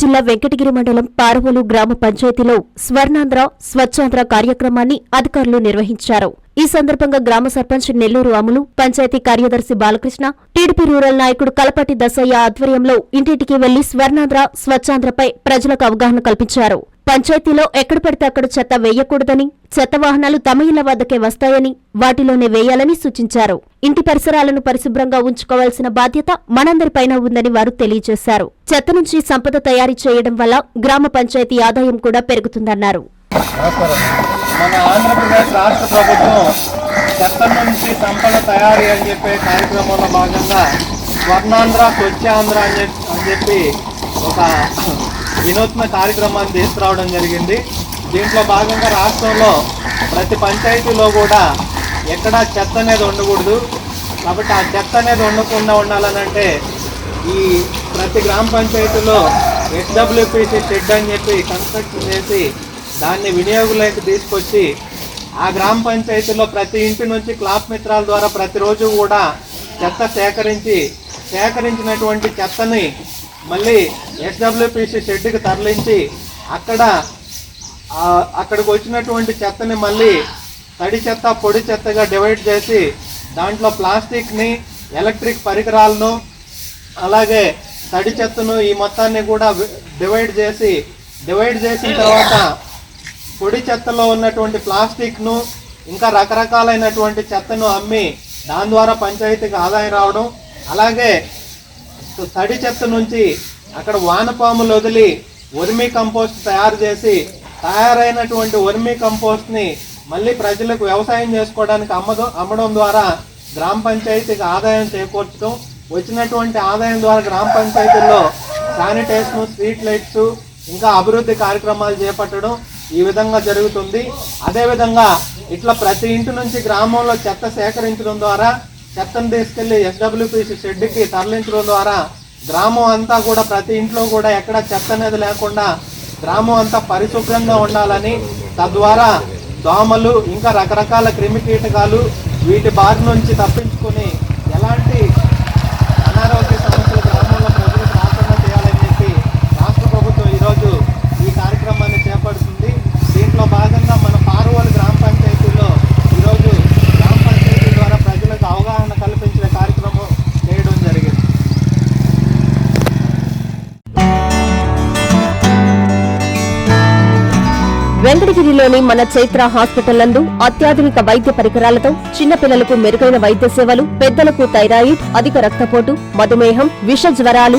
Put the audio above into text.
జిల్లా వెంకటగిరి మండలం పారవోలు గ్రామ పంచాయతీలో స్వర్ణాంధ్ర స్వచ్ఛాంధ్ర కార్యక్రమాన్ని అధికారులు నిర్వహించారు. ఈ సందర్భంగా గ్రామ సర్పంచ్ నెల్లూరు అమలు పంచాయతీ కార్యదర్శి బాలకృష్ణ టీడీపీ రూరల్ నాయకుడు కలపటి దసయ్య ఆధ్వర్యంలో ఇంటింటికి వెళ్ళి స్వర్ణాంధ్ర స్వచ్ఛాంధ్రపై ప్రజలకు అవగాహన కల్పించారు. పంచాయతీలో ఎక్కడ పడితే అక్కడ చెత్త వేయకూడదని చెత్త వాహనాలు తమ ఇళ్ళ వద్దకే వస్తాయని వాటిలోనే వేయాలని సూచించారు. ఇంటి పరిసరాలను పరిశుభ్రంగా ఉంచుకోవాల్సిన బాధ్యత మనందరిపైన ఉందని వారు తెలియజేశారు. చెత్త నుంచి సంపద తయారీ చేయడం వల్ల గ్రామ పంచాయతీ ఆదాయం కూడా పెరుగుతుందన్నారు. మన ఆంధ్రప్రదేశ్ రాష్ట్ర ప్రభుత్వం చెత్త నుంచి సంపద తయారీ అని చెప్పే కార్యక్రమంలో భాగంగా స్వర్ణాంధ్ర స్వచ్ఛాంధ్ర అని చెప్పి ఒక వినూత్న కార్యక్రమాన్ని తీసుకురావడం జరిగింది. దీంట్లో భాగంగా రాష్ట్రంలో ప్రతి పంచాయతీలో కూడా ఎక్కడా చెత్త అనేది ఉండకూడదు. కాబట్టి ఆ చెత్త అనేది ఉండకుండా ఉండాలనంటే ఈ ప్రతి గ్రామ పంచాయతీలో హెచ్డబ్ల్యూపీసీ షెడ్ అని చెప్పి కన్స్ట్రక్షన్ చేసి దాన్ని వినియోగంలోకి తీసుకొచ్చి ఆ గ్రామ పంచాయతీలో ప్రతి ఇంటి నుంచి క్లాప్ మిత్రాల ద్వారా ప్రతిరోజు కూడా చెత్త సేకరించి సేకరించినటువంటి చెత్తని మళ్ళీ ఎస్డబ్ల్యూపీసీ షెడ్కి తరలించి అక్కడ అక్కడికి వచ్చినటువంటి చెత్తని మళ్ళీ తడి చెత్త పొడి చెత్తగా డివైడ్ చేసి దాంట్లో ప్లాస్టిక్ని ఎలక్ట్రిక్ పరికరాలను అలాగే తడి చెత్తను ఈ మొత్తాన్ని కూడా డివైడ్ చేసి డివైడ్ చేసిన తర్వాత పొడి చెత్తలో ఉన్నటువంటి ప్లాస్టిక్ను ఇంకా రకరకాలైనటువంటి చెత్తను అమ్మి దాని ద్వారా పంచాయతీకి ఆదాయం రావడం అలాగే తడి చెత్త నుంచి అక్కడ వానపాములు వదిలి వర్మీ కంపోస్ట్ తయారు చేసి తయారైనటువంటి వర్మీ కంపోస్ట్ని మళ్ళీ ప్రజలకు వ్యవసాయం చేసుకోవడానికి అమ్మడం అమ్మడం ద్వారా గ్రామ పంచాయతీకి ఆదాయం చేకూర్చడం వచ్చినటువంటి ఆదాయం ద్వారా గ్రామ పంచాయతీల్లో శానిటేషన్ స్ట్రీట్ లైట్స్ ఇంకా అభివృద్ధి కార్యక్రమాలు చేపట్టడం ఈ విధంగా జరుగుతుంది. అదేవిధంగా ఇట్లా ప్రతి ఇంటి నుంచి గ్రామంలో చెత్త సేకరించడం ద్వారా చెత్తను తీసుకెళ్ళి ఎస్డబ్ల్యూపీసీ షెడ్కి తరలించడం ద్వారా గ్రామం అంతా కూడా ప్రతి ఇంట్లో కూడా ఎక్కడ చెత్త అనేది లేకుండా గ్రామం అంతా పరిశుభ్రంగా ఉండాలని తద్వారా దోమలు ఇంకా రకరకాల క్రిమికీటకాలు వీటి బారి నుంచి తప్పించుకొని ఎలాంటి అనారోగ్య వెంకటగిరిలోని మన చైత్ర హాస్పిటల్ నందు అత్యాధునిక వైద్య పరికరాలతో చిన్నపిల్లలకు మెరుగైన వైద్య సేవలు పెద్దలకు థైరాయిడ్ అధిక రక్తపోటు మధుమేహం విష జ్వరాలు